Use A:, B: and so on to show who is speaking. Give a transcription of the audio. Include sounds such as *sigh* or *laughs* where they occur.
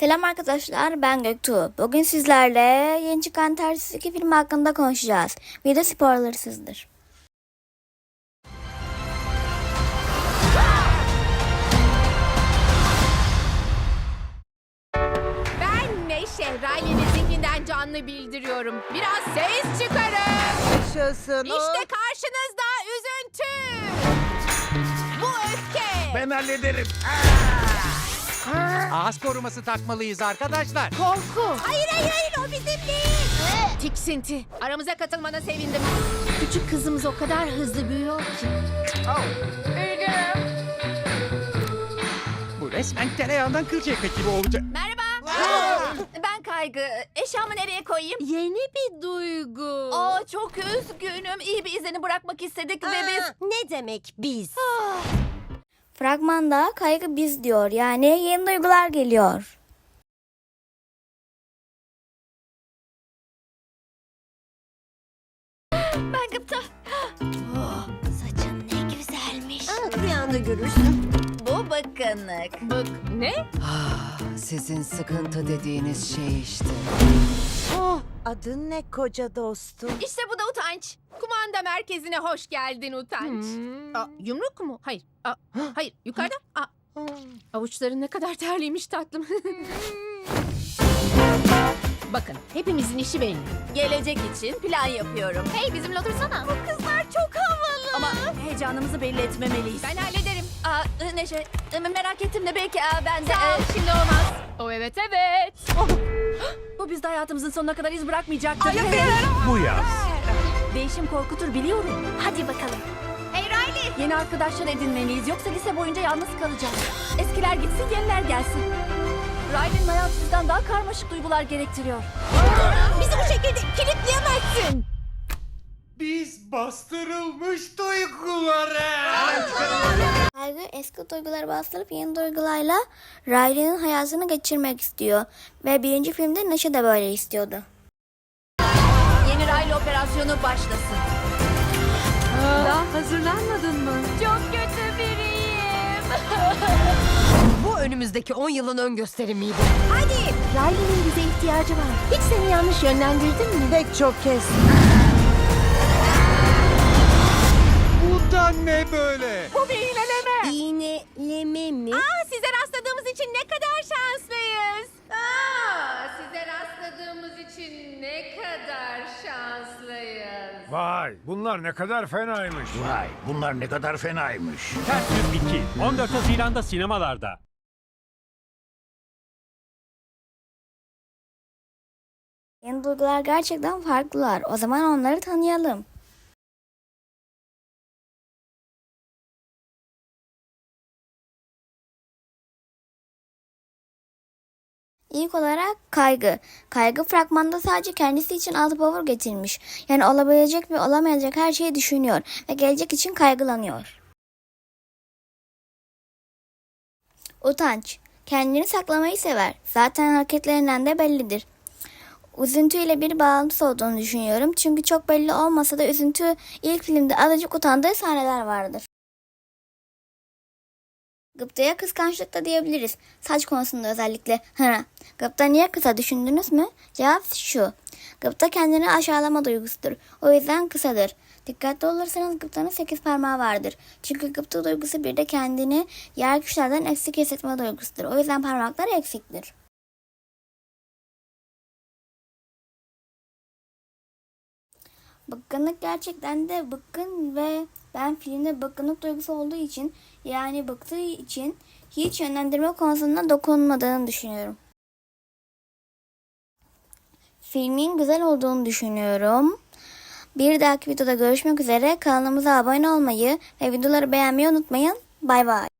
A: Selam arkadaşlar ben Göktuğ. Bugün sizlerle yeni çıkan Tersiz 2 film hakkında konuşacağız. Video spoilersızdır.
B: Ben Neşe, Riley'nin zihninden canlı bildiriyorum. Biraz ses çıkarın.
C: Yaşasın.
B: İşte karşınızda üzüntü. Bu öfke.
D: Ben hallederim.
E: Ağız koruması takmalıyız arkadaşlar.
B: Korku. Hayır hayır hayır o bizim değil. Tiksinti. Aramıza katılmana sevindim. Küçük kızımız o kadar hızlı büyüyor ki.
E: Bu resmen tereyağından kıl çekmek gibi olacak.
B: Merhaba. ben Kaygı. Eşyamı nereye koyayım? Yeni bir duygu. Aa çok üzgünüm. İyi bir izlenim bırakmak istedik ve biz...
C: Ne demek biz?
A: Fragmanda kaygı biz diyor yani yeni duygular geliyor.
B: Ben gıpta. saçın ne güzelmiş.
C: Aa, rüyanda görürsün.
B: Bu bıkkınlık. Bık ne?
F: Ah, Sizin sıkıntı dediğiniz şey işte.
C: Oh, adın ne koca dostum?
B: İşte bu da utanç. Kumanda merkezine hoş geldin utanç. Aa, yumruk mu? Hayır. Aa, hayır. Yukarıda. Aa, avuçların ne kadar terliymiş tatlım. *laughs* Bakın hepimizin işi belli. Gelecek için plan yapıyorum. Hey bizimle otursana. Bu kızlar çok havalı. Ama heyecanımızı belli etmemeliyiz. Ben hallederim. Aa, Neşe merak ettim de belki aa, ben de... Sağ ol şimdi olmaz. O evet evet. Bu bizde hayatımızın sonuna kadar iz bırakmayacaktır.
D: Bu yaz.
B: Değişim korkutur biliyorum. Hadi bakalım. Hey Riley. Yeni arkadaşlar edinmeliyiz yoksa lise boyunca yalnız kalacağız. Eskiler gitsin yeniler gelsin. Riley'nin hayatı sizden daha karmaşık duygular gerektiriyor. Bizi bu şekilde kilitleyemezsin.
D: Biz bastırılmış duyguları.
A: Kaygı eski duyguları bastırıp yeni duygularla Riley'nin hayatını geçirmek istiyor. Ve birinci filmde Neşe de böyle istiyordu.
B: Yeni Riley operasyonu başlasın.
F: Daha hazırlanmadın mı?
B: Çok kötü biriyim. *laughs*
F: Bu önümüzdeki 10 yılın ön gösterimiydi.
B: Hadi. Riley'nin bize ihtiyacı var. Hiç seni yanlış yönlendirdim mi?
C: Pek çok kez.
E: Bu da ne böyle?
B: Bu bir iğneleme.
C: İğneleme mi?
B: Aa, size rastladığımız için ne kadar şanslıyız. Aa, size rastladığımız için ne kadar şanslıyız.
D: Vay bunlar ne kadar fenaymış.
G: Vay bunlar ne kadar fenaymış.
H: Ters Yüz 2 14 Haziran'da sinemalarda.
A: Yeni duygular gerçekten farklılar. O zaman onları tanıyalım. İlk olarak kaygı. Kaygı fragmanda sadece kendisi için altı power getirmiş. Yani olabilecek ve olamayacak her şeyi düşünüyor ve gelecek için kaygılanıyor. Utanç. Kendini saklamayı sever. Zaten hareketlerinden de bellidir. Üzüntüyle bir bağlantısı olduğunu düşünüyorum. Çünkü çok belli olmasa da üzüntü ilk filmde azıcık utandığı sahneler vardır. Gıpta'ya kıskançlık da diyebiliriz. Saç konusunda özellikle. Hı. Gıpta niye kısa düşündünüz mü? Cevap şu. Gıpta kendini aşağılama duygusudur. O yüzden kısadır. Dikkatli olursanız gıptanın sekiz parmağı vardır. Çünkü gıpta duygusu bir de kendini diğer kişilerden eksik hissetme duygusudur. O yüzden parmaklar eksiktir. Bıkkınlık gerçekten de bıkkın ve ben filmde bıkkınlık duygusu olduğu için yani bıktığı için hiç yönlendirme konusunda dokunmadığını düşünüyorum. Filmin güzel olduğunu düşünüyorum. Bir dahaki videoda görüşmek üzere. Kanalımıza abone olmayı ve videoları beğenmeyi unutmayın. Bay bay.